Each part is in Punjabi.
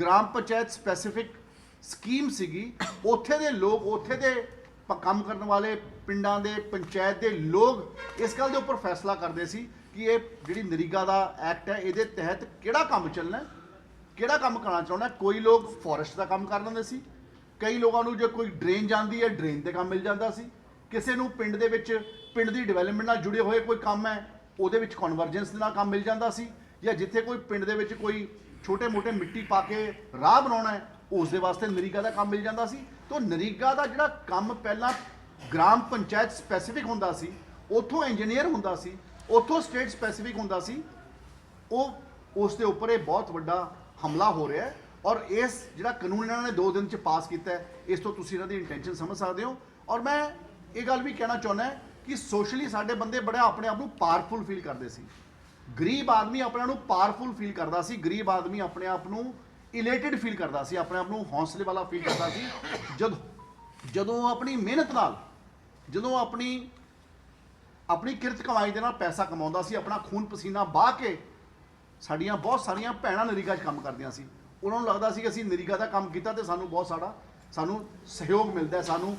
ਗ੍ਰਾਮ ਪੰਚਾਇਤ ਸਪੈਸੀਫਿਕ ਸਕੀਮ ਸੀਗੀ। ਉੱਥੇ ਦੇ ਲੋਕ, ਉੱਥੇ ਦੇ ਕੰਮ ਕਰਨ ਵਾਲੇ ਪਿੰਡਾਂ ਦੇ, ਪੰਚਾਇਤ ਦੇ ਲੋਕ ਇਸ ਗੱਲ ਦੇ ਉੱਪਰ ਫੈਸਲਾ ਕਰਦੇ ਸੀ ਕਿ ਇਹ ਜਿਹੜੀ ਨਰੀਗਾ ਦਾ ਐਕਟ ਹੈ, ਇਹਦੇ ਤਹਿਤ ਕਿਹੜਾ ਕੰਮ ਚੱਲਣਾ ਕਿਹੜਾ ਕੰਮ ਕਰਨਾ ਚਾਹੁੰਦਾ ਕੋਈ ਲੋਕ ਫੋਰੈਸਟ ਦਾ ਕੰਮ ਕਰ ਲੈਂਦੇ ਸੀ। ਕਈ ਲੋਕਾਂ ਨੂੰ ਜੇ ਕੋਈ ਡਰੇਨ ਜਾਂਦੀ ਹੈ ਡਰੇਨ ਤੇ ਕੰਮ ਮਿਲ ਜਾਂਦਾ ਸੀ। ਕਿਸੇ ਨੂੰ ਪਿੰਡ ਦੇ ਵਿੱਚ, ਪਿੰਡ ਦੀ ਡਿਵੈਲਪਮੈਂਟ ਨਾਲ ਜੁੜੇ ਹੋਏ ਕੋਈ ਕੰਮ ਹੈ, ਉਹਦੇ ਵਿੱਚ ਕਨਵਰਜੈਂਸ ਦੇ ਨਾਲ ਕੰਮ ਮਿਲ ਜਾਂਦਾ ਸੀ। ਜਾਂ ਜਿੱਥੇ ਕੋਈ ਪਿੰਡ ਦੇ ਵਿੱਚ ਕੋਈ ਛੋਟੇ-ਮੋਟੇ ਮਿੱਟੀ ਪਾ ਕੇ ਰਾਹ ਬਣਾਉਣਾ ਹੈ, ਉਸ ਦੇ ਵਾਸਤੇ ਨਰੀਗਾ ਦਾ ਕੰਮ ਮਿਲ ਜਾਂਦਾ ਸੀ। ਤੋਂ ਨਰੀਗਾ ਦਾ ਜਿਹੜਾ ਕੰਮ ਪਹਿਲਾਂ ਗ੍ਰਾਮ ਪੰਚਾਇਤ ਸਪੈਸੀਫਿਕ ਹੁੰਦਾ ਸੀ, ਉੱਥੋਂ ਇੰਜੀਨੀਅਰ ਹੁੰਦਾ ਸੀ, ਉੱਥੋਂ ਸਟੇਟ ਸਪੈਸੀਫਿਕ ਹੁੰਦਾ ਸੀ, ਉਹ ਉਸ ਦੇ ਉੱਪਰ ਇਹ ਬਹੁਤ ਵੱਡਾ ਹਮਲਾ ਹੋ ਰਿਹਾ ਹੈ ਔਰ ਇਸ ਜਿਹੜਾ ਕਾਨੂੰਨ ਇਹਨਾਂ ਨੇ 2 ਦਿਨ ਚ ਪਾਸ ਕੀਤਾ ਹੈ, ਇਸ ਤੋਂ ਤੁਸੀਂ ਇਹਨਾਂ ਦੀ ਇੰਟੈਂਸ਼ਨ ਸਮਝ ਸਕਦੇ ਹੋ। ਔਰ ਮੈਂ ਇਹ ਗੱਲ ਵੀ ਕਹਿਣਾ ਚਾਹੁੰਦਾ ਕਿ ਸੋਸ਼ਲੀ ਸਾਡੇ ਬੰਦੇ ਬੜਾ ਆਪਣੇ ਆਪ ਨੂੰ ਪਾਵਰਫੁਲ ਫੀਲ ਕਰਦੇ ਸੀ। ਗਰੀਬ ਆਦਮੀ ਆਪਣੇ ਆਪ ਨੂੰ ਪਾਵਰਫੁਲ ਫੀਲ ਕਰਦਾ ਸੀ, ਗਰੀਬ ਆਦਮੀ ਆਪਣੇ ਆਪ ਨੂੰ ਇਲੇਟਿਡ ਫੀਲ ਕਰਦਾ ਸੀ, ਆਪਣੇ ਆਪ ਨੂੰ ਹੌਸਲੇ ਵਾਲਾ ਫੀਲ ਕਰਦਾ ਸੀ। ਜਦ, ਜਦੋਂ ਆਪਣੀ ਮਿਹਨਤ ਨਾਲ, ਜਦੋਂ ਆਪਣੀ ਆਪਣੀ ਕਿਰਤ ਕਮਾਈ ਦੇ ਨਾਲ ਪੈਸਾ ਕਮਾਉਂਦਾ ਸੀ, ਆਪਣਾ ਖੂਨ ਪਸੀਨਾ ਬਾਹ ਕੇ ਸਾਡੀਆਂ ਬਹੁਤ ਸਾਰੀਆਂ ਭੈਣਾਂ ਨਰੀਗਾ 'ਚ ਕੰਮ ਕਰਦੀਆਂ ਸੀ। ਉਹਨਾਂ ਨੂੰ ਲੱਗਦਾ ਸੀ ਕਿ ਅਸੀਂ ਨਰੀਗਾ ਦਾ ਕੰਮ ਕੀਤਾ ਤੇ ਸਾਨੂੰ ਬਹੁਤ ਸਾਰਾ ਸਾਨੂੰ ਸਹਿਯੋਗ ਮਿਲਦਾ ਹੈ, ਸਾਨੂੰ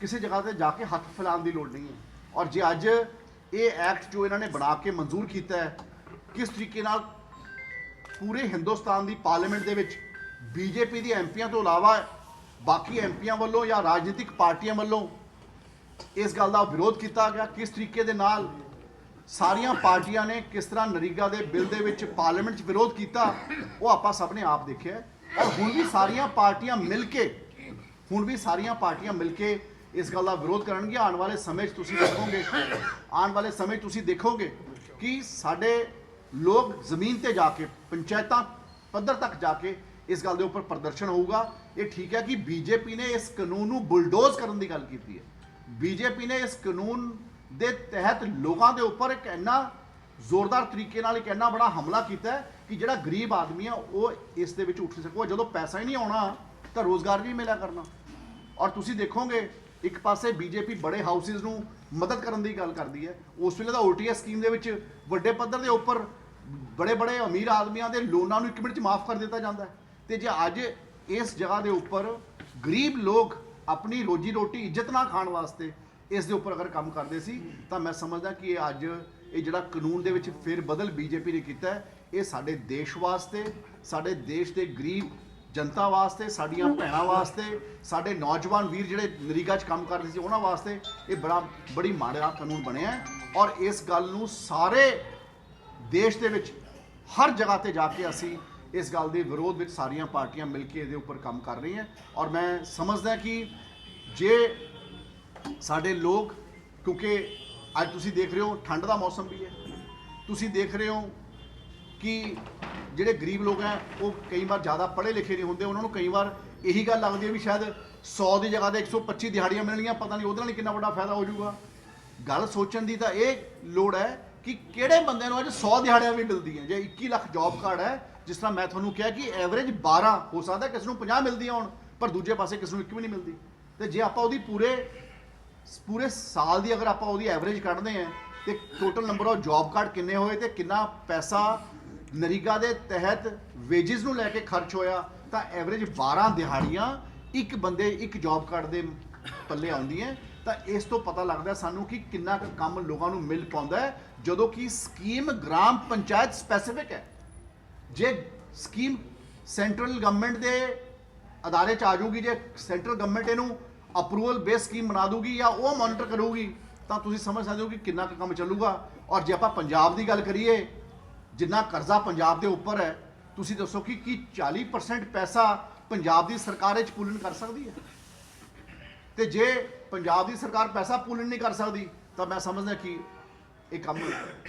ਕਿਸੇ ਜਗ੍ਹਾ ਤੇ ਜਾ ਕੇ ਹੱਥ ਫੈਲਾਉਣ ਦੀ ਲੋੜ ਨਹੀਂ ਹੈ। ਔਰ ਜੇ ਅੱਜ ਇਹ ਐਕਟ ਜੋ ਇਹਨਾਂ ਨੇ ਬਣਾ ਕੇ ਮਨਜ਼ੂਰ ਕੀਤਾ ਹੈ, ਕਿਸ ਤਰੀਕੇ ਨਾਲ ਪੂਰੇ ਹਿੰਦੁਸਤਾਨ ਦੀ ਪਾਰਲੀਮੈਂਟ ਦੇ ਵਿੱਚ ਬੀਜੇਪੀ ਦੀ ਐਮਪੀਆਂ ਤੋਂ ਇਲਾਵਾ ਬਾਕੀ ਐਮਪੀਆਂ ਵੱਲੋਂ ਜਾਂ ਰਾਜਨੀਤਿਕ ਪਾਰਟੀਆਂ ਵੱਲੋਂ ਇਸ ਗੱਲ ਦਾ ਵਿਰੋਧ ਕੀਤਾ ਗਿਆ, ਕਿਸ ਤਰੀਕੇ ਦੇ ਨਾਲ ਸਾਰੀਆਂ ਪਾਰਟੀਆਂ ਨੇ ਕਿਸ ਤਰ੍ਹਾਂ ਨਰੀਗਾ ਦੇ ਬਿੱਲ ਦੇ ਵਿੱਚ ਪਾਰਲੀਮੈਂਟ 'ਚ ਵਿਰੋਧ ਕੀਤਾ, ਉਹ ਆਪਾਂ ਸਭ ਨੇ ਆਪ ਦੇਖਿਆ ਔਰ ਹੁਣ ਵੀ ਸਾਰੀਆਂ ਪਾਰਟੀਆਂ ਮਿਲ ਕੇ, ਹੁਣ ਵੀ ਸਾਰੀਆਂ ਪਾਰਟੀਆਂ ਮਿਲ ਕੇ ਇਸ ਗੱਲ ਦਾ ਵਿਰੋਧ ਕਰਨਗੇ, ਆਉਣ ਵਾਲੇ ਸਮੇਂ 'ਚ ਤੁਸੀਂ ਦੇਖੋਗੇ, ਆਉਣ ਵਾਲੇ ਸਮੇਂ 'ਚ ਤੁਸੀਂ ਦੇਖੋਗੇ ਕਿ ਸਾਡੇ ਲੋਕ ਜ਼ਮੀਨ ਤੇ ਜਾ ਕੇ, ਪੰਚਾਇਤਾਂ ਪੱਧਰ ਤੱਕ ਜਾ ਕੇ ਇਸ ਗੱਲ ਦੇ ਉੱਪਰ ਪ੍ਰਦਰਸ਼ਨ ਹੋਊਗਾ। ਇਹ ਠੀਕ ਹੈ ਕਿ ਬੀਜੇਪੀ ਨੇ ਇਸ ਕਾਨੂੰਨ ਨੂੰ ਬੁਲਡੋਜ਼ ਕਰਨ ਦੀ ਗੱਲ ਕੀਤੀ ਹੈ। ਬੀਜੇਪੀ ਨੇ ਇਸ ਕਾਨੂੰਨ ਦੇ ਤਹਿਤ ਲੋਕਾਂ ਦੇ ਉੱਪਰ ਇੱਕ ਇੰਨਾ ਜ਼ੋਰਦਾਰ ਤਰੀਕੇ ਨਾਲ ਇੱਕ ਇੰਨਾ ਬੜਾ ਹਮਲਾ ਕੀਤਾ ਕਿ ਜਿਹੜਾ ਗਰੀਬ ਆਦਮੀ ਆ, ਉਹ ਇਸ ਦੇ ਵਿੱਚ ਉੱਠ ਨਹੀਂ ਸਕੂਗਾ ਜਦੋਂ ਪੈਸਾ ਹੀ ਨਹੀਂ ਆਉਣਾ, ਤਾਂ ਰੋਜ਼ਗਾਰ ਵੀ ਮਿਲਿਆ ਕਰਨਾ। ਔਰ ਤੁਸੀਂ ਦੇਖੋਗੇ ਇੱਕ ਪਾਸੇ ਬੀਜੇਪੀ ਬੜੇ ਹਾਊਸਿਸ ਨੂੰ ਮਦਦ ਕਰਨ ਦੀ ਗੱਲ ਕਰਦੀ ਹੈ, ਉਸ ਵੇਲੇ ਦਾ ਓਟੀਐਸ ਸਕੀਮ ਦੇ ਵਿੱਚ ਵੱਡੇ ਪੱਧਰ ਦੇ ਉੱਪਰ ਬੜੇ ਬੜੇ ਅਮੀਰ ਆਦਮੀਆਂ ਦੇ ਲੋਨਾਂ ਨੂੰ ਇੱਕ ਮਿੰਟ 'ਚ ਮਾਫ ਕਰ ਦਿੱਤਾ ਜਾਂਦਾ ਹੈ। ਤੇ ਜੇ ਅੱਜ ਇਸ ਜਗ੍ਹਾ ਦੇ ਉੱਪਰ ਗਰੀਬ ਲੋਕ ਆਪਣੀ ਰੋਜੀ ਰੋਟੀ ਇੱਜ਼ਤ ਨਾਲ ਖਾਣ ਵਾਸਤੇ ਇਸ ਦੇ ਉੱਪਰ ਅਗਰ ਕੰਮ ਕਰਦੇ ਸੀ, ਤਾਂ ਮੈਂ ਸਮਝਦਾ ਕਿ ਇਹ ਅੱਜ ਇਹ ਜਿਹੜਾ ਕਾਨੂੰਨ ਦੇ ਵਿੱਚ ਫਿਰ ਬਦਲ ਬੀਜੇਪੀ ਨੇ ਕੀਤਾ ਇਹ ਸਾਡੇ ਦੇਸ਼ ਵਾਸਤੇ, ਸਾਡੇ ਦੇਸ਼ ਦੇ ਗਰੀਬ ਜਨਤਾ ਵਾਸਤੇ, ਸਾਡੀਆਂ ਭੈਣਾਂ ਵਾਸਤੇ, ਸਾਡੇ ਨੌਜਵਾਨ ਵੀਰ ਜਿਹੜੇ ਨਰੀਗਾ 'ਚ ਕੰਮ ਕਰਦੇ ਸੀ, ਉਹਨਾਂ ਵਾਸਤੇ ਇਹ ਬੜਾ, ਬੜੀ ਮਾੜਾ ਕਾਨੂੰਨ ਬਣਿਆ ਔਰ ਇਸ ਗੱਲ ਨੂੰ ਸਾਰੇ ਦੇਸ਼ ਦੇ ਵਿੱਚ ਹਰ ਜਗ੍ਹਾ ਤੇ ਜਾ ਕੇ ਅਸੀਂ ਇਸ ਗੱਲ ਦੇ ਵਿਰੋਧ ਵਿੱਚ ਸਾਰੀਆਂ ਪਾਰਟੀਆਂ ਮਿਲ ਕੇ ਇਹਦੇ ਉੱਪਰ ਕੰਮ ਕਰ ਰਹੀਆਂ ਔਰ ਮੈਂ ਸਮਝਦਾ ਕਿ ਜੇ ਸਾਡੇ ਲੋਕ, ਕਿਉਂਕਿ ਅੱਜ ਤੁਸੀਂ ਦੇਖ ਰਹੇ ਹੋ, ਠੰਡ ਦਾ ਮੌਸਮ ਵੀ ਹੈ। ਤੁਸੀਂ ਦੇਖ ਰਹੇ ਹੋ ਕਿ ਜਿਹੜੇ ਗਰੀਬ ਲੋਕ ਹੈ, ਉਹ ਕਈ ਵਾਰ ਜ਼ਿਆਦਾ ਪੜ੍ਹੇ ਲਿਖੇ ਨਹੀਂ ਹੁੰਦੇ, ਉਹਨਾਂ ਨੂੰ ਕਈ ਵਾਰ ਇਹੀ ਗੱਲ ਲੱਗਦੀ ਹੈ ਵੀ ਸ਼ਾਇਦ 100 ਦੀ ਜਗ੍ਹਾ ਤੇ 125 ਦਿਹਾੜੀਆਂ ਮਿਲਣਗੀਆਂ, ਪਤਾ ਨਹੀਂ ਉਹਦੇ ਨਾਲ ਕਿੰਨਾ ਵੱਡਾ ਫਾਇਦਾ ਹੋ ਜਾਊਗਾ। ਗੱਲ ਸੋਚਣ ਦੀ ਤਾਂ ਇਹ ਲੋੜ ਹੈ ਕਿ ਕਿਹੜੇ ਬੰਦੇ ਨੂੰ ਅੱਜ 100 ਦਿਹਾੜੀਆਂ ਵੀ ਮਿਲਦੀਆਂ, ਜੇ 21 ਲੱਖ ਜੌਬ ਕਾਰਡ ਹੈ, ਜਿਸ ਤਰ੍ਹਾਂ ਮੈਂ ਤੁਹਾਨੂੰ ਕਿਹਾ ਕਿ ਐਵਰੇਜ 12 ਹੋ ਸਕਦਾ ਕਿਸ ਨੂੰ 50 ਮਿਲਦੀਆਂ ਹੋਣ, ਪਰ ਦੂਜੇ ਪਾਸੇ ਕਿਸ ਨੂੰ ਇੱਕ ਵੀ ਨਹੀਂ ਮਿਲਦੀ। ਤੇ ਜੇ ਆਪਾਂ ਉਹਦੀ ਪੂਰੇ ਪੂਰੇ ਸਾਲ ਦੀ ਅਗਰ ਆਪਾਂ ਉਹਦੀ ਐਵਰੇਜ ਕੱਢਦੇ ਆਂ ਤੇ total number of job card ਕਿੰਨੇ ਹੋਏ ਤੇ ਕਿੰਨਾ ਪੈਸਾ ਨਰੀਗਾ ਦੇ ਤਹਿਤ ਵੇਜਸ ਨੂੰ ਲੈ ਕੇ ਖਰਚ ਹੋਇਆ, ਤਾਂ ਐਵਰੇਜ 12 ਦਿਹਾੜੀਆਂ ਇੱਕ ਬੰਦੇ ਇੱਕ ਜੌਬ ਕਾਰਡ ਦੇ ਪੱਲੇ ਆਉਂਦੀ ਹੈ। ਤਾਂ ਇਸ ਤੋਂ ਪਤਾ ਲੱਗਦਾ ਸਾਨੂੰ ਕਿ ਕਿੰਨਾ ਕੁ ਕੰਮ ਲੋਕਾਂ ਨੂੰ ਮਿਲ ਪਾਉਂਦਾ ਹੈ, ਜਦੋਂ ਕਿ ਸਕੀਮ ਗ੍ਰਾਮ ਪੰਚਾਇਤ ਸਪੈਸੀਫਿਕ ਹੈ। ਜੇ ਸਕੀਮ ਸੈਂਟਰਲ ਗਵਰਨਮੈਂਟ ਦੇ ਅਦਾਰੇ ਚ ਆ ਜਾਊਗੀ, ਜੇ ਸੈਂਟਰਲ ਗਵਰਨਮੈਂਟ ਇਹਨੂੰ ਅਪਰੂਵਲ ਬੇਸ ਸਕੀਮ ਬਣਾ ਦੂਗੀ ਜਾਂ ਉਹ ਮੋਨੀਟਰ ਕਰੂਗੀ, ਤਾਂ ਤੁਸੀਂ ਸਮਝ ਸਕਦੇ ਹੋ ਕਿ ਕਿੰਨਾ ਕੁ ਕੰਮ ਚੱਲੂਗਾ। ਔਰ ਜੇ ਆਪਾਂ ਪੰਜਾਬ ਦੀ ਗੱਲ ਕਰੀਏ ਜਿੰਨਾ ਕਰਜ਼ਾ ਪੰਜਾਬ ਦੇ ਉੱਪਰ ਹੈ, ਤੁਸੀਂ ਦੱਸੋ ਕਿ ਕੀ 40% ਪੈਸਾ ਪੰਜਾਬ ਦੀ ਸਰਕਾਰ ਇਹ ਚ ਪੂਲਨ ਕਰ ਸਕਦੀ ਹੈ? ਤੇ ਜੇ ਪੰਜਾਬ ਦੀ ਸਰਕਾਰ ਪੈਸਾ ਪੂਲਨ ਨਹੀਂ ਕਰ ਸਕਦੀ, ਤਾਂ ਮੈਂ ਸਮਝਦਾ ਕਿ ਇਹ ਕੰਮ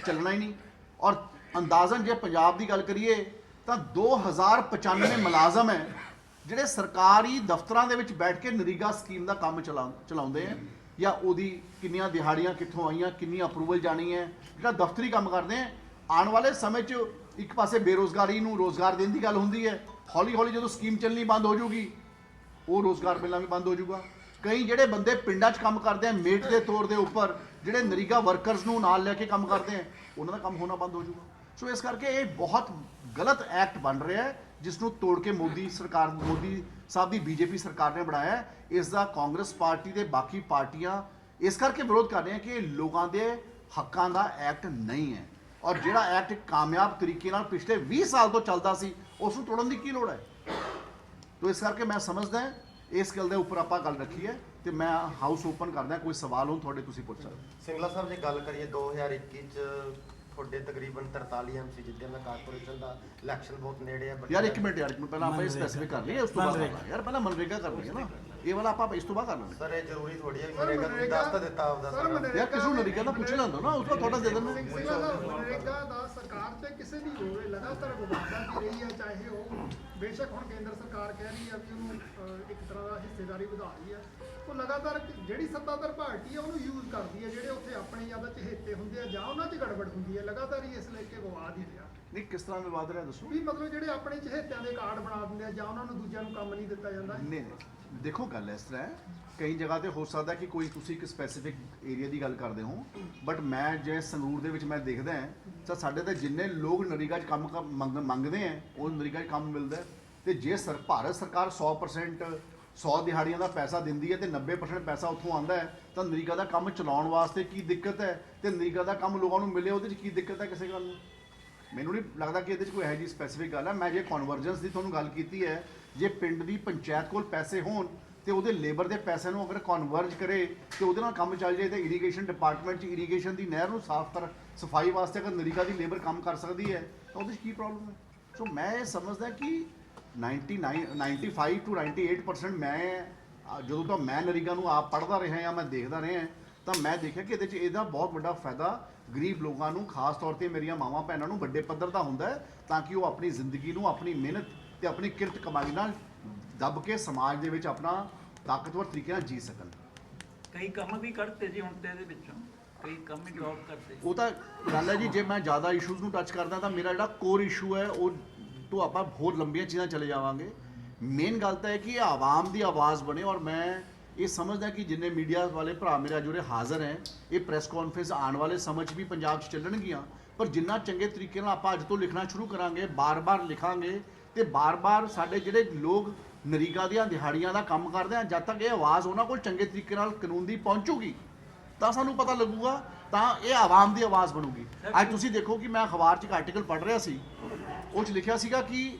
ਚੱਲਣਾ ਹੀ ਨਹੀਂ। ਔਰ ਅੰਦਾਜ਼ਨ ਜੇ ਪੰਜਾਬ ਦੀ ਗੱਲ ਕਰੀਏ, ਤਾਂ 2095 ਮੁਲਾਜ਼ਮ ਹੈ, ਜਿਹੜੇ ਸਰਕਾਰੀ ਦਫ਼ਤਰਾਂ ਦੇ ਵਿੱਚ ਬੈਠ ਕੇ ਨਰੀਗਾ ਸਕੀਮ ਦਾ ਕੰਮ ਚਲਾ, ਚਲਾਉਂਦੇ ਆ ਜਾਂ ਉਹਦੀ ਕਿੰਨੀਆਂ ਦਿਹਾੜੀਆਂ ਕਿੱਥੋਂ ਆਈਆਂ, ਕਿੰਨੀ ਅਪਰੂਵਲ ਜਾਣੀ ਹੈ, ਜਿਹੜਾ ਦਫ਼ਤਰੀ ਕੰਮ ਕਰਦੇ ਆ ਆਉਣ ਵਾਲੇ ਸਮੇਂ 'ਚ ਇੱਕ ਪਾਸੇ ਬੇਰੋਜ਼ਗਾਰੀ ਨੂੰ ਰੋਜ਼ਗਾਰ ਦੇਣ ਦੀ ਗੱਲ ਹੁੰਦੀ ਹੈ ਹੌਲੀ ਹੌਲੀ ਜਦੋਂ ਸਕੀਮ ਚੱਲਣੀ ਬੰਦ ਹੋ ਜਾਊਗੀ ਉਹ ਰੋਜ਼ਗਾਰ ਮਿਲਣਾ ਵੀ ਬੰਦ ਹੋ ਜੂਗਾ। ਕਈ ਜਿਹੜੇ ਬੰਦੇ ਪਿੰਡਾਂ 'ਚ ਕੰਮ ਕਰਦੇ ਆ, ਮੇਟ ਦੇ ਤੌਰ ਦੇ ਉੱਪਰ, ਜਿਹੜੇ ਨਰੀਗਾ ਵਰਕਰਸ ਨੂੰ ਨਾਲ ਲੈ ਕੇ ਕੰਮ ਕਰਦੇ ਆ, ਉਹਨਾਂ ਦਾ ਕੰਮ ਹੋਣਾ ਬੰਦ ਹੋ ਜੂਗਾ। ਸੋ ਇਸ ਕਰਕੇ ਇਹ ਬਹੁਤ ਗਲਤ ਐਕਟ ਬਣ ਰਿਹਾ ਹੈ, ਜਿਸ ਨੂੰ ਤੋੜ ਕੇ ਮੋਦੀ ਸਰਕਾਰ, ਮੋਦੀ ਸਾਹਿਬ ਦੀ ਬੀਜੇਪੀ ਸਰਕਾਰ ਨੇ ਬਣਾਇਆ ਇਸ ਦਾ ਕਾਂਗਰਸ ਪਾਰਟੀ ਦੇ ਬਾਕੀ ਪਾਰਟੀਆਂ ਇਸ ਕਰਕੇ ਵਿਰੋਧ ਕਰ ਰਹੀਆਂ ਕਿ ਲੋਕਾਂ ਦੇ ਹੱਕਾਂ ਦਾ ਐਕਟ ਨਹੀਂ ਹੈ। ਔਰ ਜਿਹੜਾ ਐਕਟ ਕਾਮਯਾਬ ਤਰੀਕੇ ਨਾਲ ਪਿਛਲੇ 20 ਸਾਲ ਤੋਂ ਚੱਲਦਾ ਸੀ ਉਸ ਨੂੰ ਤੋੜਨ ਦੀ ਕੀ ਲੋੜ ਹੈ ਤੋ ਇਸ ਕਰਕੇ ਮੈਂ ਸਮਝਦਾ ਹਾਂ, ਇਸ ਗੱਲ ਦੇ ਉੱਪਰ ਆਪਾਂ ਗੱਲ ਰੱਖੀ ਹੈ ਤੇ ਮੈਂ ਹਾਊਸ ਓਪਨ ਕਰਦਾ ਕੋਈ ਸਵਾਲ ਹੋਣ ਤੁਹਾਡੇ ਤੁਸੀਂ ਪੁੱਛ ਸਕਦੇ ਹੋ। ਸਿੰਗਲਾ ਸਾਹਿਬ ਜੇ ਗੱਲ ਕਰੀਏ 2021 ਚ ਤੁਹਾਡੇ ਤਕਰੀਬਨ 43 ਐਮਸੀ ਜਿੱਤੇ ਮੈਂ ਕਾਰਪੋਰੇਸ਼ਨ ਦਾ ਇਲੈਕਸ਼ਨ ਬਹੁਤ ਨੇੜੇ ਹੈ ਯਾਰ ਇੱਕ ਮਿੰਟ ਯਾਰ ਇੱਕ ਮਿੰਟ ਪਹਿਲਾਂ ਆਪਾਂ ਇਹ। ਸਪੈਸੀਫਿਕ ਕਰ ਲਈਏ ਉਸ ਤੋਂ ਬਾਅਦ ਯਾਰ ਪਹਿਲਾਂ ਮਨਰੇਗਾ ਕਰ ਲਈਏ ਨਾ ਇਹ ਵਾਲਾ ਆਪਾਂ ਇਸ ਤੋਂ ਬਾਅਦ ਕਰ ਲਾਂਗੇ। ਸਰ ਇਹ ਜ਼ਰੂਰੀ ਥੋੜੀ ਹੈ ਮਨਰੇਗਾ ਤੁਸੀਂ ਦੱਸ ਤਾਂ ਦਿੱਤਾ ਆਪਦਾ ਸਰ, ਯਾਰ ਕਿਸੇ ਨੂੰ ਨਰੀਗਾ ਦਾ ਪੁੱਛ ਲੈਂਦਾ ਨਾ ਉਸ ਤੋਂ ਤੁਹਾਡਾ ਦੇ ਦਿੰਦੇ ਮਨਰੇਗਾ ਦਾ ਸਰਕਾਰ ਤੇ ਕਿਸੇ ਦੀ ਹੋਵੇ ਲਗਾਤਾਰ ਵਿਵਾਦਾਂ ਦੀ ਰਹੀ ਹੈ ਚਾਹੇ ਉਹ ਬੇਸ਼ੱਕ ਹੁਣ ਕੇਂਦਰ ਸਰਕਾਰ ਕਹਿ ਰਹੀ ਹੈ ਵੀ ਉਹਨੂੰ ਇੱਕ ਤਰ੍ਹਾਂ ਦਾ ਹਿੱਸੇਦਾਰੀ ਵਧਾ ਰਹੀ ਹੈ। ਉਹ ਲਗਾਤਾਰ ਜਿਹੜੀ ਸੱਤਾਧਰ ਪਾਰਟੀ ਹੈ ਉਹਨੂੰ ਯੂਜ਼ ਕਰਦੀ ਹੈ ਜਿਹੜੇ ਉੱਥੇ ਆਪਣੇ ਜ਼ਿਆਦਾ ਚਹੇਤੇ ਹੁੰਦੇ ਆ ਜਾਂ ਉਹਨਾਂ 'ਚ ਗੜਬੜ ਹੁੰਦੀ ਹੈ। ਲਗਾਤਾਰ ਹੀ ਇਸ ਲੈ ਕੇ ਵਿਵਾਦ ਹੀ ਰਿਹਾ। ਨਹੀਂ ਕਿਸ ਤਰ੍ਹਾਂ ਵਿਵਾਦ ਰਿਹਾ ਦੱਸੋ? ਵੀ ਮਤਲਬ ਜਿਹੜੇ ਆਪਣੇ ਚਹੇਤਿਆਂ ਦੇ ਕਾਰਡ ਬਣਾ ਦਿੰਦੇ ਆ ਜਾਂ ਉਹਨਾਂ ਨੂੰ ਦੂਜਿਆਂ ਨੂੰ ਕੰਮ ਨਹੀਂ ਦਿੱਤਾ ਜਾਂਦਾ? ਨਹੀਂ ਨਹੀਂ। ਦੇਖੋ ਗੱਲ ਇਸ ਤਰ੍ਹਾਂ ਹੈ। ਕਈ ਜਗ੍ਹਾ ਤੇ ਹੋ ਸਕਦਾ ਕਿ ਕੋਈ ਤੁਸੀਂ ਇੱਕ ਸਪੈਸੀਫਿਕ ਏਰੀਆ ਦੀ ਗੱਲ ਕਰਦੇ ਹੋ ਬਟ ਮੈਂ ਜੇ ਸੰਗਰੂਰ ਦੇ ਵਿੱਚ ਮੈਂ ਦੇਖਦਾ ਹਾਂ ਤਾਂ ਸਾਡੇ ਤਾਂ ਜਿੰਨੇ ਲੋਕ ਨਰੇਗਾ 'ਚ ਕੰਮ ਕ- ਮੰਗ- ਮੰਗਦੇ ਆ ਉਹ ਨਰੇਗਾ 'ਚ ਕੰਮ ਮਿਲਦਾ ਹੈ। ਤੇ ਜੇ ਸਰ ਭਾਰਤ ਸਰਕਾਰ 100% 100 ਦਿਹਾੜੀਆਂ ਦਾ ਪੈਸਾ ਦਿੰਦੀ ਹੈ ਤੇ 90% ਪੈਸਾ ਉੱਥੋਂ ਆਉਂਦਾ ਹੈ ਤਾਂ ਨਰੇਗਾ ਦਾ ਕੰਮ ਚਲਾਉਣ ਵਾਸਤੇ ਕੀ ਦਿੱਕਤ ਹੈ? ਤੇ ਨਰੇਗਾ ਦਾ ਕੰਮ ਲੋਕਾਂ ਨੂੰ ਮਿਲੇ ਉਹਦੇ 'ਚ ਕੀ ਦਿੱਕਤ ਹੈ ਕਿਸੇ ਗੱਲ ਨੂੰ? ਮੈਨੂੰ ਨਹੀਂ ਲੱਗਦਾ ਕਿ ਇਹਦੇ 'ਚ ਕੋਈ ਇਹੋ ਜਿਹੀ ਸਪੈਸੀਫਿਕ ਗੱਲ ਹੈ ਮੈਂ ਜੇ ਕਨਵਰਜੈਂਸ ਦੀ ਤੁਹਾਨੂੰ ਗੱਲ ਕੀਤੀ ਹੈ, ਜੇ ਪਿੰਡ ਦੀ ਪੰਚਾਇਤ ਕੋਲ ਪੈਸੇ ਹੋਣ ਤੇ ਉਹਦੇ ਲੇਬਰ ਦੇ ਪੈਸੇ ਨੂੰ ਅਗਰ ਕਨਵਰਜ ਕਰੇ ਤੇ ਉਹਦੇ ਨਾਲ ਕੰਮ ਚੱਲ ਜਾਏ ਤੇ ਇਰੀਗੇਸ਼ਨ ਡਿਪਾਰਟਮੈਂਟ 'ਚ ਇਰੀਗੇਸ਼ਨ ਦੀ ਨਹਿਰ ਨੂੰ ਸਾਫ਼ ਕਰ, ਸਫ਼ਾਈ ਵਾਸਤੇ ਅਗਰ ਨਰੀਗਾ ਦੀ ਲੇਬਰ ਕੰਮ ਕਰ ਸਕਦੀ ਹੈ, ਤਾਂ ਉਹਦੇ 'ਚ ਕੀ ਪ੍ਰੋਬਲਮ ਹੈ? ਸੋ ਮੈਂ ਇਹ ਸਮਝਦਾ ਕਿ 99 95 ਟੂ 98% ਮੈਂ, ਜਦੋਂ ਤੋਂ ਮੈਂ ਨਰੀਗਾ ਨੂੰ ਆਪ ਪੜ੍ਹਦਾ ਰਿਹਾ ਜਾਂ ਮੈਂ ਦੇਖਦਾ ਰਿਹਾ ਤਾਂ ਮੈਂ ਦੇਖਿਆ ਕਿ ਇਹਦੇ 'ਚ ਇਹਦਾ ਬਹੁਤ ਵੱਡਾ ਫਾਇਦਾ ਗਰੀਬ ਲੋਕਾਂ ਨੂੰ ਖਾਸ ਤੌਰ ਤੇ ਮੇਰੀਆਂ ਮਾਵਾਂ ਭੈਣਾਂ ਨੂੰ ਵੱਡੇ ਪੱਧਰ ਦਾ ਹੁੰਦਾ ਹੈ ਤਾਂ ਕਿ ਉਹ ਆਪਣੀ ਜ਼ਿੰਦਗੀ ਨੂੰ ਆਪਣੀ ਮਿਹਨਤ ਤੇ ਆਪਣੀ ਕਿਰਤ ਕਮਾਈ ਨਾਲ ਦੱਬ ਕੇ ਸਮਾਜ ਦੇ ਵਿੱਚ ਆਪਣਾ ਤਾਕਤਵਰ ਤਰੀਕੇ ਨਾਲ ਜੀ ਸਕਣ। ਕਈ ਕੰਮ ਵੀ ਕੱਢਤੇ ਜੀ ਹੁਣ ਤੇ ਇਹਦੇ ਵਿੱਚੋਂ ਕਈ ਕੰਮ ਹੀ ਡ੍ਰੌਪ ਕਰਤੇ। ਉਹ ਤਾਂ ਗੱਲ ਹੈ ਜੀ ਜੇ ਮੈਂ ਜ਼ਿਆਦਾ ਇਸ਼ੂਜ਼ ਨੂੰ ਟੱਚ ਕਰਦਾ ਤਾਂ ਮੇਰਾ ਜਿਹੜਾ ਕੋਰ ਇਸ਼ੂ ਹੈ ਉਹ ਤੋਂ ਆਪਾਂ ਹੋਰ ਲੰਬੀਆਂ ਚੀਜ਼ਾਂ ਚਲੇ ਜਾਵਾਂਗੇ। ਮੇਨ ਗੱਲ ਤਾਂ ਹੈ ਕਿ ਇਹ ਆਵਾਮ ਦੀ ਆਵਾਜ਼ ਬਣੇ ਔਰ ਮੈਂ ਇਹ ਸਮਝਦਾ ਕਿ ਜਿੰਨੇ ਮੀਡੀਆ ਵਾਲੇ ਭਰਾ ਮੇਰੇ ਅੱਜ ਉਰੇ ਹਾਜ਼ਰ ਹੈ, ਇਹ ਪ੍ਰੈਸ ਕਾਨਫਰੰਸ ਆਉਣ ਵਾਲੇ ਸਮੇਂ 'ਚ ਵੀ ਪੰਜਾਬ 'ਚ ਚੱਲਣਗੀਆਂ। ਪਰ ਜਿੰਨਾ ਚੰਗੇ ਤਰੀਕੇ ਨਾਲ ਆਪਾਂ ਅੱਜ ਤੋਂ ਲਿਖਣਾ ਸ਼ੁਰੂ ਕਰਾਂਗੇ, ਬਾਰ-ਬਾਰ ਲਿਖਾਂਗੇ ਤੇ ਬਾਰ-ਬਾਰ ਸਾਡੇ ਜਿਹੜੇ ਲੋਕ ਨਰੀਗਾ ਦੀਆਂ ਦਿਹਾੜੀਆਂ ਦਾ ਕੰਮ ਕਰਦੇ ਆ, ਜਦ ਤੱਕ ਇਹ ਆਵਾਜ਼ ਉਹਨਾਂ ਕੋਲ ਚੰਗੇ ਤਰੀਕੇ ਨਾਲ ਕਾਨੂੰਨ ਦੀ ਪਹੁੰਚੂਗੀ, ਤਾਂ ਸਾਨੂੰ ਪਤਾ ਲੱਗੂਗਾ, ਤਾਂ ਇਹ ਆਵਾਮ ਦੀ ਆਵਾਜ਼ ਬਣੂਗੀ। ਅੱਜ ਤੁਸੀਂ ਦੇਖੋ ਕਿ ਮੈਂ ਅਖਬਾਰ 'ਚ ਇੱਕ ਆਰਟੀਕਲ ਪੜ੍ਹ ਰਿਹਾ ਸੀ, ਉਹ 'ਚ ਲਿਖਿਆ ਸੀਗਾ ਕਿ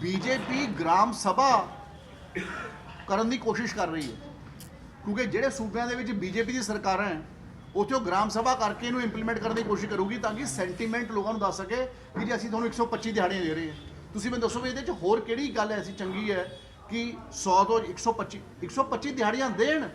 ਬੀਜੇਪੀ ਗ੍ਰਾਮ ਸਭਾ ਕਰਨ ਦੀ ਕੋਸ਼ਿਸ਼ ਕਰ ਰਹੀ ਹੈ। ਕਿਉਂਕਿ ਜਿਹੜੇ ਸੂਬਿਆਂ ਦੇ ਵਿੱਚ ਬੀਜੇਪੀ ਦੀ ਸਰਕਾਰਾਂ ਹੈ, ਉੱਥੇ ਉਹ ਗ੍ਰਾਮ ਸਭਾ ਕਰਕੇ ਇਹਨੂੰ ਇੰਪਲੀਮੈਂਟ ਕਰਨ ਦੀ ਕੋਸ਼ਿਸ਼ ਕਰੂਗੀ ਤਾਂ ਕਿ ਸੈਂਟੀਮੈਂਟ ਲੋਕਾਂ ਨੂੰ ਦੱਸ ਸਕੇ ਕਿ ਜੀ ਅਸੀਂ ਤੁਹਾਨੂੰ 125 ਦਿਹਾੜੀਆਂ ਦੇ ਰਹੇ ਹਾਂ। ਤੁਸੀਂ ਮੈਨੂੰ ਦੱਸੋ ਵੀ ਇਹਦੇ 'ਚ ਹੋਰ ਕਿਹੜੀ ਗੱਲ ਐਸੀ ਚੰਗੀ ਹੈ ਕਿ 100 ਤੋਂ 125 125 ਦਿਹਾੜੀਆਂ ਦੇਣ?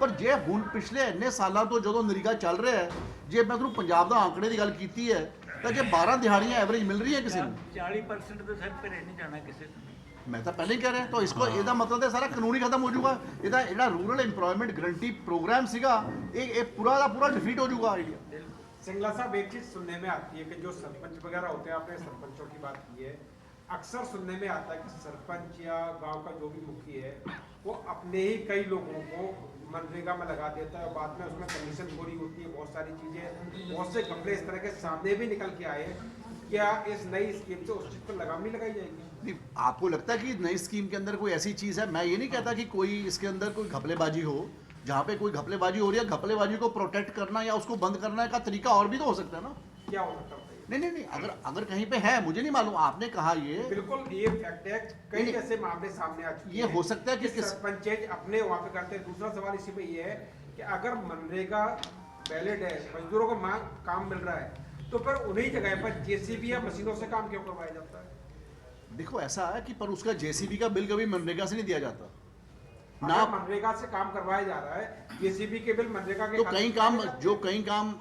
ਪਰ ਜੇ ਹੁਣ ਪਿਛਲੇ ਇੰਨੇ ਸਾਲਾਂ ਤੋਂ ਜਦੋਂ ਨਰੀਗਾ ਚੱਲ ਰਿਹਾ ਹੈ, ਜੇ ਮੈਂ ਤੁਹਾਨੂੰ ਪੰਜਾਬ ਦਾ ਆંકੜੇ ਦੀ ਗੱਲ ਕੀਤੀ ਹੈ, ਤਾਂ ਜੇ 12 ਦਿਹਾੜੀਆਂ ਐਵਰੇਜ ਮਿਲ ਰਹੀ ਹੈ ਕਿਸੇ ਨੂੰ? 40% ਤੋਂ ਸਿਰ ਤੇ ਨਹੀਂ ਜਾਣਾ ਕਿਸੇ ਨੂੰ। ਮੈਂ ਤਾਂ ਪਹਿਲਾਂ ਹੀ ਕਹਿ ਰਿਹਾ ਤਾਂ ਇਸ ਕੋ ਇਹਦਾ ਮਤਲਬ ਹੈ ਸਾਰਾ ਕਾਨੂੰਨ ਹੀ ਖਤਮ ਹੋ ਜਾਊਗਾ ਇਹਦਾ ਜਿਹੜਾ ਰੂਰਲ ਏਮਪਲੋਇਮੈਂਟ ਗਰੰਟੀ ਪ੍ਰੋਗਰਾਮ ਸੀਗਾ ਇਹ ਇਹ ਪੂਰਾ ਦਾ ਪੂਰਾ ਡਿਫੀਟ ਹੋ ਜਾਊਗਾ ਆਈਡੀਆ सिंगला साहब एक चीज सुनने में आती है कि जो सरपंच वगैरह होते हैं आपने सरपंचों की बात की है अक्सर सुनने में आता है कि सरपंच या गांव का जो भी मुखी है वो अपने ही कई लोगों को मनरेगा में लगा देता है और बाद में उसमें कमीशन खोरी होती है बहुत सारी चीजें बहुत से घपले इस तरह के सामने भी निकल के आए हैं क्या इस नई स्कीम से उस चीज पर लगाम नहीं लगाई जाएगी नहीं आपको लगता है कि नई स्कीम के अंदर कोई ऐसी चीज़ है? मैं ये नहीं कहता कि कोई इसके अंदर कोई घपलेबाजी हो जहाँ पे कोई घपलेबाजी हो रही है घपलेबाजी को प्रोटेक्ट करना या उसको बंद करने का तरीका और भी तो हो सकता है ना? क्या हो सकता है नहीं नहीं नहीं अगर अगर कहीं पे है मुझे नहीं मालूम आपने कहा ये। बिल्कुल ये फैक्ट है कई ऐसे मामले सामने आ चुके ये हो सकता है कि किस- सरपंच अपने वहाँ पे करते हैं। दूसरा सवाल इसी पे ये है कि अगर मनरेगा वैलिड है मजदूरों को मांग काम मिल रहा है तो फिर उन्हीं जगह पर जेसीबी या मशीनों से काम क्यों करवाया जाता है? देखो ऐसा है कि पर उसका जेसीबी का बिल कभी मनरेगा से नहीं दिया जाता। अगर मनरेगा से काम करवाया जा रहा है। जेसीबी के बिल मनरेगा के तो कई काम जो हैं। कई काम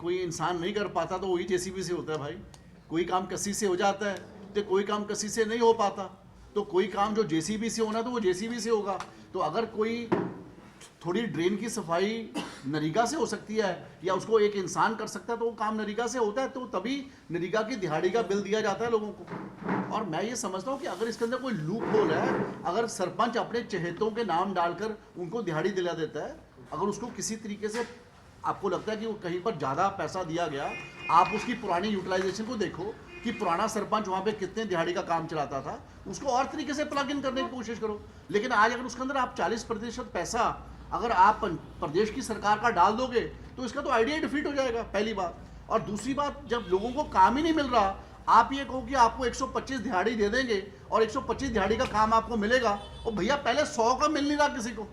कोई इंसान नहीं कर पाता तो वही जेसीबी से होता है भाई। कोई काम कसी से हो जाता है तो कोई काम कसी से नहीं हो पाता। तो कोई काम जो जेसीबी से होना तो वो जेसीबी से होगा। तो अगर कोई थोड़ी ड्रेन की सफ़ाई नरीगा से हो सकती है या उसको एक इंसान कर सकता है तो वो काम नरीगा से होता है तो तभी नरीगा की दिहाड़ी का बिल दिया जाता है लोगों को। और मैं ये समझता हूँ कि अगर इसके अंदर कोई लूप होल है, अगर सरपंच अपने चहेतों के नाम डालकर उनको दिहाड़ी दिला देता है, अगर उसको किसी तरीके से आपको लगता है कि वो कहीं पर ज़्यादा पैसा दिया गया, आप उसकी पुरानी यूटिलाइजेशन को देखो कि पुराना सरपंच वहाँ पे कितने दिहाड़ी का काम चलाता था, उसको और तरीके से प्लग इन करने की कोशिश करो। लेकिन आज अगर उसके अंदर आप 40 प्रतिशत पैसा अगर आप प्रदेश की सरकार का डाल दोगे तो इसका तो आइडिया डिफीट हो जाएगा, पहली बात। और दूसरी बात, जब लोगों को काम ही नहीं मिल रहा आप ये कहो कि आपको 125 दिहाड़ी दे देंगे और 125 दिहाड़ी का काम आपको मिलेगा और भैया पहले 100 का मिल नहीं रहा किसी को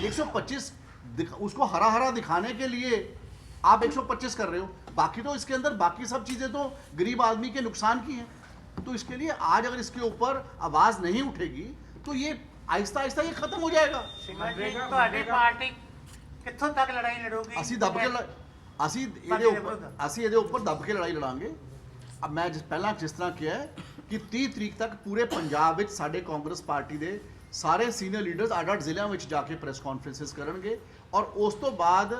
125 दिख- उसको हरा हरा दिखाने के लिए आप 125 कर रहे हो बाकी तो इसके अंदर बाकी सब चीज़ें तो गरीब आदमी के नुकसान की हैं तो इसके लिए आज अगर इसके ऊपर आवाज़ नहीं उठेगी तो ये आहिस्ता आहिस्ता ये खत्म हो जाएगा ਸਿਮਰਨ ਜੀ मनरेगा- ਤੁਹਾਡੀ मनरेगा- ਪਾਰਟੀ ਕਿੱਥੋਂ ਤੱਕ ਲੜਾਈ ਲੜੂਗੀ ਅਸੀਂ ਦੱਬ ਕੇ ਲ- ਅਸੀਂ ਇਹਦੇ ਪਾਰਟੀ ਦੇ ਉੱਪਰ ਵਿਰੁੱਧ। ਅਸੀਂ ਇਹਦੇ ਉੱਪਰ ਦੱਬ ਕੇ ਲੜਾਈ ਲੜਾਂਗੇ ਅਬ ਮੈਂ ਜਿਸ ਪਹਿਲਾਂ ਜਿਸ ਤਰ੍ਹਾਂ ਕਿਹਾ ਹੈ ਕਿ 30 ਤਰੀਕ ਤੱਕ ਪੂਰੇ ਪੰਜਾਬ ਵਿੱਚ ਸਾਡੇ ਕਾਂਗਰਸ ਪਾਰਟੀ ਦੇ ਸਾਰੇ ਸੀਨੀਅਰ ਲੀਡਰਸ ਅੱਡ ਅੱਡ ਜ਼ਿਲ੍ਹਿਆਂ ਵਿੱਚ ਜਾ ਕੇ ਪ੍ਰੈਸ ਕਾਨਫਰੰਸਿਸ ਕਰਨਗੇ ਔਰ ਉਸ ਤੋਂ ਬਾਅਦ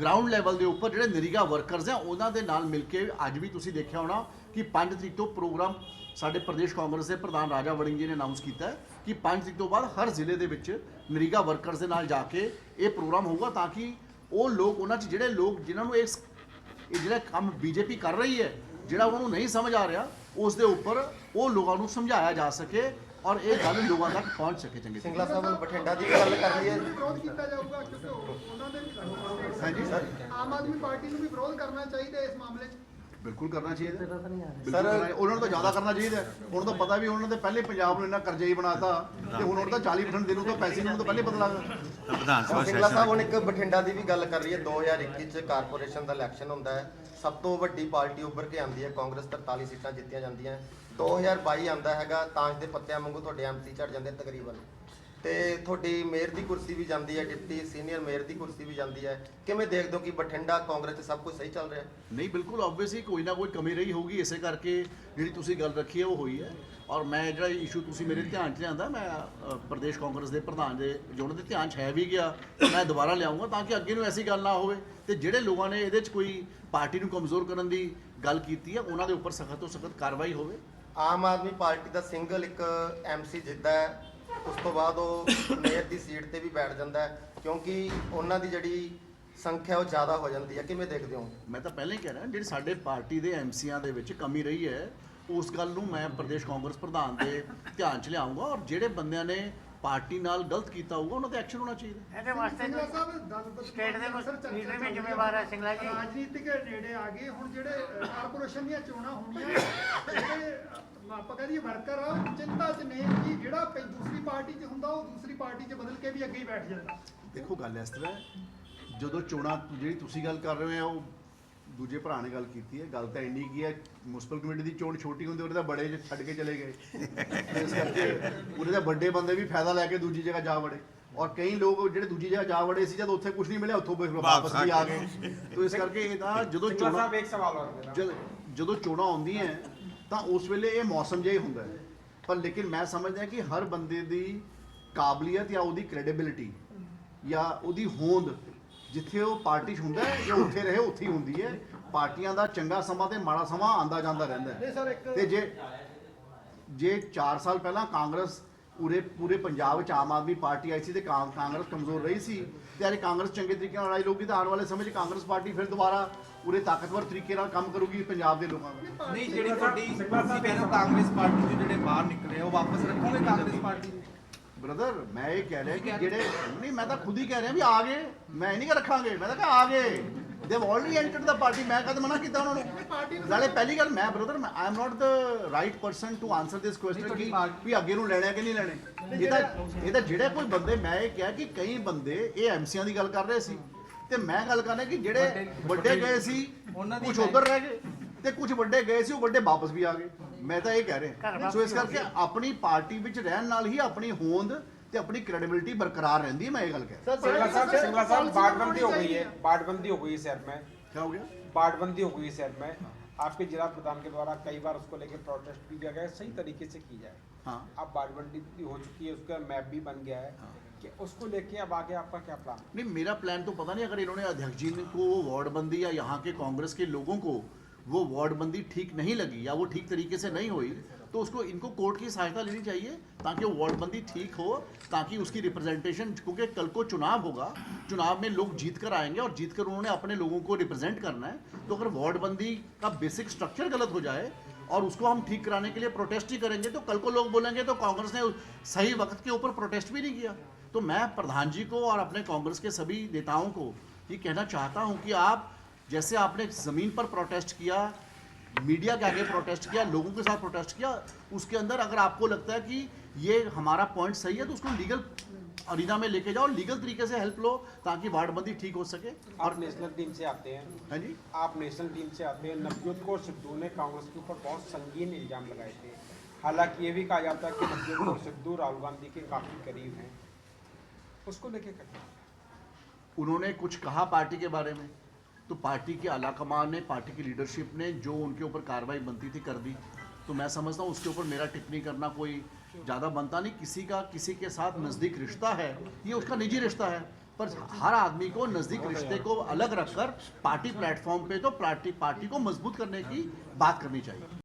ਗਰਾਊਂਡ ਲੈਵਲ ਦੇ ਉੱਪਰ ਜਿਹੜੇ ਨਰੀਗਾ ਵਰਕਰਸ ਆ ਉਹਨਾਂ ਦੇ ਨਾਲ ਮਿਲ ਕੇ ਅੱਜ ਵੀ ਤੁਸੀਂ ਦੇਖਿਆ ਹੋਣਾ ਕਿ 5 ਤਰੀਕ ਤੋਂ ਪ੍ਰੋਗਰਾਮ ਸਾਡੇ ਪ੍ਰਦੇਸ਼ ਕਾਂਗਰਸ ਦੇ ਪ੍ਰਧਾਨ ਰਾਜਾ ਵੜਿੰਗ ਜੀ ਨੇ ਅਨਾਉਂਸ ਕੀਤਾ ਹੈ ਕਿ 5 ਤਰੀਕ ਤੋਂ ਬਾਅਦ ਹਰ ਜ਼ਿਲ੍ਹੇ ਦੇ ਵਿੱਚ ਨਰੀਗਾ ਵਰਕਰਸ ਦੇ ਨਾਲ ਜਾ ਕੇ ਇਹ ਪ੍ਰੋਗਰਾਮ ਹੋਊਗਾ ਤਾਂ ਕਿ ਉਹ ਲੋਕ, ਉਹਨਾਂ 'ਚ ਜਿਹੜੇ ਲੋਕ ਜਿਨ੍ਹਾਂ ਨੂੰ ਇਸ ਇਹ ਜਿਹੜਾ ਕੰਮ ਬੀਜੇਪੀ ਕਰ ਰਹੀ ਹੈ ਜਿਹੜਾ ਉਹਨਾਂ ਨੂੰ ਨਹੀਂ ਸਮਝ ਆ ਰਿਹਾ ਉਸ ਦੇ ਉੱਪਰ ਉਹ ਲੋਕਾਂ ਨੂੰ ਸਮਝਾਇਆ ਜਾ ਸਕੇ ਔਰ ਇਹ ਗੱਲ ਲੋਕਾਂ ਤੱਕ ਪਹੁੰਚ ਸਕੇ ਚੰਗੀ ਸਿੰਗਲਾ ਸਾਹਿਬ ਬਠਿੰਡਾ ਦੀ ਗੱਲ ਕਰ ਲਈਏ। ਵੀ ਵਿਰੋਧ ਕੀਤਾ ਜਾਊਗਾ ਕਿਉਂਕਿ ਉਹ- ਉਹਨਾਂ ਦੇ ਵੀ ਹਾਂਜੀ ਸਰ। ਆਮ ਆਦਮੀ ਪਾਰਟੀ ਨੂੰ ਵੀ ਵਿਰੋਧ ਕਰਨਾ ਚਾਹੀਦਾ ਇਸ ਮਾਮਲੇ 'ਚ। ਬਿਲਕੁਲ ਕਰਨਾ ਚਾਹੀਦਾ। ਸਰ-। ਉਹਨਾਂ ਨੂੰ ਤਾਂ ਜ਼ਿਆਦਾ ਕਰਨਾ ਚਾਹੀਦਾ। ਹੈ। ਹੁਣ ਤਾਂ ਪਤਾ ਵੀ ਉਹਨਾਂ ਨੇ ਪਹਿਲੇ ਪੰਜਾਬ ਨੂੰ ਇੰਨਾ ਕਰਜ਼ਾ ਹੀ ਬਣਾਤਾ ਤੇ ਹੁਣ ਉਹਨਾਂ ਦਾ 40% ਦੇਣ ਨੂੰ ਤਾਂ ਪੈਸੇ ਨੂੰ ਤਾਂ ਪਹਿਲੇ ਪਤਾ ਲੱਗਾ ਵਿਧਾਨ ਸਭਾ ਸਿੰਗਲਾ ਸਾਹਿਬ ਸੈਸ਼ਨ ਹੁਣ ਇੱਕ ਬਠਿੰਡਾ ਦੀ ਵੀ ਗੱਲ ਕਰ ਲਈਏ 2021 ਚ ਕਾਰਪੋਰੇਸ਼ਨ ਦਾ ਇਲੈਕਸ਼ਨ ਹੁੰਦਾ ਹੈ। ਸਭ ਤੋਂ ਵੱਡੀ ਪਾਰਟੀ ਉੱਭਰ ਕੇ ਆਉਂਦੀ ਹੈ ਕਾਂਗਰਸ 43 ਸੀਟਾਂ ਜਿੱਤੀਆਂ ਜਾਂਦੀਆਂ। 2022 ਆਉਂਦਾ ਹੈਗਾ ਤਾਂਜ ਦੇ ਪੱਤਿਆਂ ਵਾਂਗੂ ਤੁਹਾਡੇ ਐਮਸੀ ਝੜ ਜਾਂਦੇ ਤਕਰੀਬਨ। ਤੇ ਤੁਹਾਡੀ ਮੇਅਰ ਦੀ ਕੁਰਸੀ ਵੀ ਜਾਂਦੀ ਹੈ ਡਿਪਟੀ ਸੀਨੀਅਰ ਮੇਅਰ ਦੀ ਕੁਰਸੀ ਵੀ ਜਾਂਦੀ ਹੈ। ਕਿਵੇਂ ਦੇਖਦੇ ਹੋ ਕਿ ਬਠਿੰਡਾ ਕਾਂਗਰਸ 'ਚ ਸਭ ਕੁਝ ਸਹੀ ਚੱਲ ਰਿਹਾ ਹੈ? ਨਹੀਂ ਬਿਲਕੁਲ ਆਬਵੀਅਸਲੀ ਕੋਈ ਨਾ ਕੋਈ ਕਮੀ ਰਹੀ ਹੋਊਗੀ ਇਸੇ ਕਰਕੇ ਜਿਹੜੀ ਤੁਸੀਂ ਗੱਲ ਰੱਖੀ ਹੈ ਉਹ ਹੋਈ ਹੈ। ਔਰ ਮੈਂ ਜਿਹੜਾ ਇਸ਼ੂ ਤੁਸੀਂ ਮੇਰੇ ਧਿਆਨ 'ਚ ਲਿਆਂਦਾ ਮੈਂ ਅ, ਪ੍ਰਦੇਸ਼ ਕਾਂਗਰਸ ਦੇ ਪ੍ਰਧਾਨ ਦੇ ਜੋ ਉਹਨਾਂ ਦੇ ਧਿਆਨ 'ਚ ਹੈ ਵੀ ਗਿਆ ਮੈਂ ਦੁਬਾਰਾ ਲਿਆਉਂਗਾ ਤਾਂ ਕਿ ਅੱਗੇ ਨੂੰ ਐਸੀ ਗੱਲ ਨਾ ਹੋਵੇ। ਤੇ ਜਿਹੜੇ ਲੋਕਾਂ ਨੇ ਇਹਦੇ 'ਚ ਕੋਈ ਪਾਰਟੀ ਨੂੰ ਕਮਜ਼ੋਰ ਕਰਨ ਦੀ ਗੱਲ ਕੀਤੀ ਹੈ ਉਹਨਾਂ ਦੇ ਉੱਪਰ ਸਖਤ ਤੋਂ ਸਖਤ ਕਾਰਵਾਈ ਹੋਵੇ। ਆਮ ਆਦਮੀ ਪਾਰਟੀ ਦਾ ਸਿੰਗਲ ਇੱਕ ਐਮਸੀ ਜਿੱਤਦਾ ਹੈ ਉਸ ਤੋਂ ਬਾਅਦ ਉਹ ਮੇਅਰ ਦੀ ਸੀਟ ਤੇ ਵੀ ਬੈਠ ਜਾਂਦਾ ਹੈ, ਕਿਉਂਕਿ ਉਹਨਾਂ ਦੀ ਜਿਹੜੀ ਸੰਖਿਆ ਉਹ ਜ਼ਿਆਦਾ ਹੋ ਜਾਂਦੀ ਹੈ। ਕਿਵੇਂ ਦੇਖਦੇ ਹੋ? ਮੈਂ ਤਾਂ ਪਹਿਲਾਂ ਹੀ ਕਹਿ ਰਿਹਾ, ਜਿਹੜੀ ਸਾਡੇ ਪਾਰਟੀ ਦੇ ਐਮਸੀਆਂ ਦੇ ਵਿੱਚ ਕਮੀ ਰਹੀ ਹੈ, ਉਸ ਗੱਲ ਨੂੰ ਮੈਂ ਪ੍ਰਦੇਸ਼ ਕਾਂਗਰਸ ਪ੍ਰਧਾਨ ਦੇ ਧਿਆਨ 'ਚ ਲਿਆਉਂਗਾ ਔਰ ਜਿਹੜੇ ਬੰਦਿਆਂ ਨੇ ਪਾਰਟੀ ਨਾਲ ਗਲਤ ਕੀਤਾ ਹੋਊਗਾ ਉਹਨਾਂ ਤੇ ਐਕਸ਼ਨ ਹੋਣਾ ਚਾਹੀਦਾ। ਇਹਦੇ ਵਾਸਤੇ ਸਿੰਗਲਾ ਸਾਹਿਬ ਦਲ ਬਦਲ ਸਟੇਟ ਦੇ ਲੀਡਰ ਵੀ ਜ਼ਿੰਮੇਵਾਰ ਹੈ ਸਿੰਗਲਾ ਜੀ। ਰਾਜਨੀਤਿਕ ਨੇੜੇ ਆ ਗਏ ਹੁਣ ਜਿਹੜੇ ਕਾਰਪੋਰੇਸ਼ਨ ਦੀਆਂ ਚੋਣਾਂ ਹੋਣੀਆਂ ਜਿਹੜੇ ਆਪਾਂ ਕਹਿੰਦੇ ਵਰਕਰ ਆ ਚਿੰਤਾ 'ਚ ਨੇ ਕਿ ਜਿਹੜਾ ਦੂਸਰੀ ਪਾਰਟੀ 'ਚ ਹੁੰਦਾ ਉਹ ਦੂਸਰੀ ਪਾਰਟੀ 'ਚ ਬਦਲ ਕੇ ਵੀ ਅੱਗੇ ਹੀ ਬੈਠ ਜਾਂਦਾ। ਦੇਖੋ ਗੱਲ ਇਸ ਤਰ੍ਹਾਂ ਹੈ ਜਦੋਂ ਚੋਣਾਂ ਜਿਹੜੀ ਤੁਸੀਂ ਗੱਲ ਕਰ ਰਹੇ ਹੋ ਉਹ ਦੂਜੇ ਭਰਾ ਨੇ ਗੱਲ ਕੀਤੀ ਹੈ ਗੱਲ ਤਾਂ ਇੰਨੀ ਕੀ ਹੈ ਮਿਊਨਿਸਪਲ ਕਮੇਟੀ ਦੀ ਚੋਣ ਛੋਟੀ ਹੁੰਦੀ ਉਹਦੇ ਤਾਂ ਬੜੇ ਜਿਹੇ ਛੱਡ ਕੇ ਚਲੇ ਗਏ। ਇਸ ਕਰਕੇ ਉਹਦੇ ਤਾਂ ਵੱਡੇ ਬੰਦੇ ਵੀ ਫਾਇਦਾ ਲੈ ਕੇ ਦੂਜੀ ਜਗ੍ਹਾ ਜਾ ਵੜੇ। ਔਰ ਕਈ ਲੋਕ ਜਿਹੜੇ ਦੂਜੀ ਜਗ੍ਹਾ ਜਾ ਵੜੇ ਸੀ ਜਦ ਉੱਥੇ ਕੁਝ ਨਹੀਂ ਮਿਲਿਆ ਉੱਥੋਂ ਵਾਪਸ ਵੀ ਆ ਗਏ। ਤੋ ਇਸ ਕਰਕੇ ਇਹ ਤਾਂ ਜਦੋਂ ਚੋਣਾਂ ਸਾਹਿਬ ਇੱਕ ਸਵਾਲ ਹੋਰ ਜਦ ਜਦੋਂ ਚੋਣਾਂ ਆਉਂਦੀਆਂ ਹੈ, ਤਾਂ ਉਸ ਵੇਲੇ ਇਹ ਮੌਸਮ ਜਿਹਾ ਹੀ ਹੁੰਦਾ ਹੈ। ਪਰ ਲੇਕਿਨ ਮੈਂ ਸਮਝਦਾ ਕਿ ਹਰ ਬੰਦੇ ਦੀ ਕਾਬਲੀਅਤ ਜਾਂ ਉਹਦੀ ਕ੍ਰੈਡੀਬਿਲਿਟੀ ਜਾਂ ਉਹਦੀ ਹੋਂਦ ਜਿੱਥੇ ਉਹ ਪਾਰਟੀ 'ਚ ਹੁੰਦਾ ਹੈ ਜਾਂ ਉੱਥੇ ਰਹੇ ਉੱਥੇ ਹੀ ਹੁੰਦੀ ਹੈ ਪਾਰਟੀਆਂ ਦਾ ਚੰਗਾ ਸਮਾਂ ਤੇ ਮਾੜਾ ਸਮਾਂ ਆਂਦਾ ਜਾਂਦਾ ਰਹਿੰਦਾ ਨਹੀਂ ਹੈ ਸਰ ਇੱਕ ਤੇ ਜੇ ਜੇ 4 ਸਾਲ ਪਹਿਲਾਂ ਕਾਂਗਰਸ ਪੂਰੇ ਪੂਰੇ ਪੰਜਾਬ ਵਿੱਚ ਆਮ ਆਦਮੀ ਪਾਰਟੀ ਆਈ ਸੀ ਤੇ ਕਾਂ- ਕਾਂਗਰਸ ਕਮਜ਼ੋਰ ਰਹੀ ਸੀ ਤੇ ਅੱਜ ਕਾਂਗਰਸ ਚੰਗੇ ਤਰੀਕੇ ਨਾਲ ਲੜਾਈ ਲਊਗੀ ਤਾਂ ਆਉਣ ਵਾਲੇ ਸਮੇਂ 'ਚ ਕਾਂਗਰਸ ਪਾਰਟੀ ਫਿਰ ਦੁਬਾਰਾ ਪੂਰੇ ਤਾਕਤਵਰ ਤਰੀਕੇ ਨਾਲ ਕੰਮ ਕਰੂਗੀ ਪੰਜਾਬ ਦੇ ਲੋਕਾਂ ਦਾ। ਨਹੀਂ ਜਿਹੜੀ ਤੁਹਾਡੀ ਤੁਸੀਂ ਕਹਿੰਦੇ ਹੋ ਕਾਂਗਰਸ ਪਾਰਟੀ ਦੇ ਜਿਹੜੇ ਬਾਹਰ ਨਿਕਲੇ ਉਹ ਵਾਪਸ ਰੱਖੋਗੇ ਕਾਂਗਰਸ ਪਾਰਟੀ ਨੂੰ? ਬ੍ਰਦਰ ਮੈਂ ਇਹ ਕਹਿ ਰਿਹਾ ਕਿ ਜਿਹੜੇ ਨਹੀਂ ਮੈਂ ਤਾਂ ਖੁਦ ਹੀ ਕਹਿ ਰਿਹਾ ਵੀ ਆ ਗਏ। ਮੈਂ ਇਹ ਨਹੀਂ ਕਿ ਰੱਖਾਂਗੇ। ਮੈਂ ਤਾਂ ਕਿਹਾ ਆ ਗਏ। ਦੇ already entered the party ਮੈਂ ਕਦ ਮਨਾ ਕੀਤਾ ਉਹਨਾਂ ਪਾਰਟੀ ਨੂੰ ਨਾਲੇ ਪਹਿਲੀ ਗੱਲ ਮੈਂ brother I am not the right person to answer this question ਕਿ ਵੀ ਅੱਗੇ ਨੂੰ ਲੈਣਾ ਕਿ ਨਹੀਂ ਲੈਣੇ ਇਹ ਤਾਂ ਇਹ ਤਾਂ ਜਿਹੜੇ ਕੋਈ ਬੰਦੇ ਮੈਂ ਇਹ ਕਿਹਾ ਕਿ ਕਈ ਬੰਦੇ ਇਹ ਐਮਸੀਆਂ ਦੀ ਗੱਲ ਕਰ ਰਹੇ ਸੀ। ਤੇ ਮੈਂ ਗੱਲ ਕਰ ਰਿਹਾ ਕਿ ਜਿਹੜੇ ਵੱਡੇ ਗਏ ਸੀ ਉਹਨਾਂ ਦੀ ਕੁਝ ਉਧਰ ਰਹਿ ਗਏ ਤੇ ਕੁਝ ਵੱਡੇ ਗਏ ਸੀ ਉਹ ਵੱਡੇ ਵਾਪਸ ਵੀ ਆ ਗਏ। ਮੈਂ ਤਾਂ ਇਹ ਕਹਿ ਰਿਹਾ ਸੋ ਇਸ ਕਰਕੇ ਆਪਣੀ ਪਾਰਟੀ ਵਿੱਚ ਰਹਿਣ ਨਾਲ ਹੀ ਆਪਣੀ ਹੋਂਦ ਤੇ ਆਪਣੀ ਕ੍ਰੈਡੀਬਿਲਿਟੀ ਬਰਕਰਾਰ ਰਹਿੰਦੀ ਹੈ ਮੈਂ ਇਹ ਗੱਲ ਕਹਿ ਰਿਹਾ सिंगला साहब सिंगला साहब बाढ़बंदी हो गई है बाढ़बंदी हो गई है शहर में क्या हो गया बाढ़बंदी हो गई है शहर में आपके जिला प्रधान के द्वारा कई बार उसको लेकर प्रोटेस्ट भी किया गया है सही तरीके से की जाए हाँ अब बाढ़बंदी हो चुकी है उसका मैप भी बन गया है कि उसको लेके अब आगे आपका क्या प्लान है? नहीं मेरा प्लान तो पता नहीं अगर इन्होंने अध्यक्ष जी को वो वार्डबंदी या यहाँ के कांग्रेस के लोगों को वो वार्डबंदी ठीक नहीं लगी या वो ठीक तरीके से नहीं हुई तो उसको, इनको कोर्ट की सहायता लेनी चाहिए ताकि वो वार्डबंदी ठीक हो, ताकि उसकी रिप्रेजेंटेशन, क्योंकि कल को चुनाव होगा, चुनाव में लोग जीत कर आएँगे और जीत कर उन्होंने अपने लोगों को रिप्रेजेंट करना है तो अगर वार्डबंदी का बेसिक स्ट्रक्चर गलत हो जाए और उसको हम ठीक कराने के लिए प्रोटेस्ट ही करेंगे तो कल को लोग बोलेंगे तो कांग्रेस ने सही वक्त के ऊपर प्रोटेस्ट भी नहीं किया। तो मैं प्रधान जी को और अपने कांग्रेस के सभी नेताओं को ये कहना चाहता हूँ कि आप जैसे आपने ज़मीन पर प्रोटेस्ट किया मीडिया के आगे प्रोटेस्ट किया लोगों के साथ प्रोटेस्ट किया उसके अंदर अगर आपको लगता है कि ये हमारा पॉइंट सही है तो उसको लीगल अरीना में लेके जाओ लीगल तरीके से हेल्प लो ताकि वार्डबंदी ठीक हो सके। और नेशनल टीम से आते हैं। हाँ जी। आप नेशनल टीम से आते हैं। नवजोत कौर सिद्धू ने कांग्रेस के ऊपर बहुत संगीन इल्ज़ाम लगाए थे। हालाँकि ये भी कहा जाता है कि नवजोत कौर सिद्धू राहुल गांधी के काफ़ी करीब हैं। उसको लेके उन्होंने कुछ कहा पार्टी के बारे में? तो पार्टी के आला कमान ने, पार्टी की लीडरशिप ने जो उनके ऊपर कार्रवाई बनती थी कर दी। तो मैं समझता हूँ उसके ऊपर मेरा टिप्पणी करना कोई ज़्यादा बनता नहीं। किसी का, किसी के साथ नज़दीक रिश्ता है, ये उसका निजी रिश्ता है। पर हर आदमी को नज़दीक रिश्ते को अलग रखकर पार्टी प्लेटफॉर्म पे तो पार्टी पार्टी को मज़बूत करने की बात करनी चाहिए।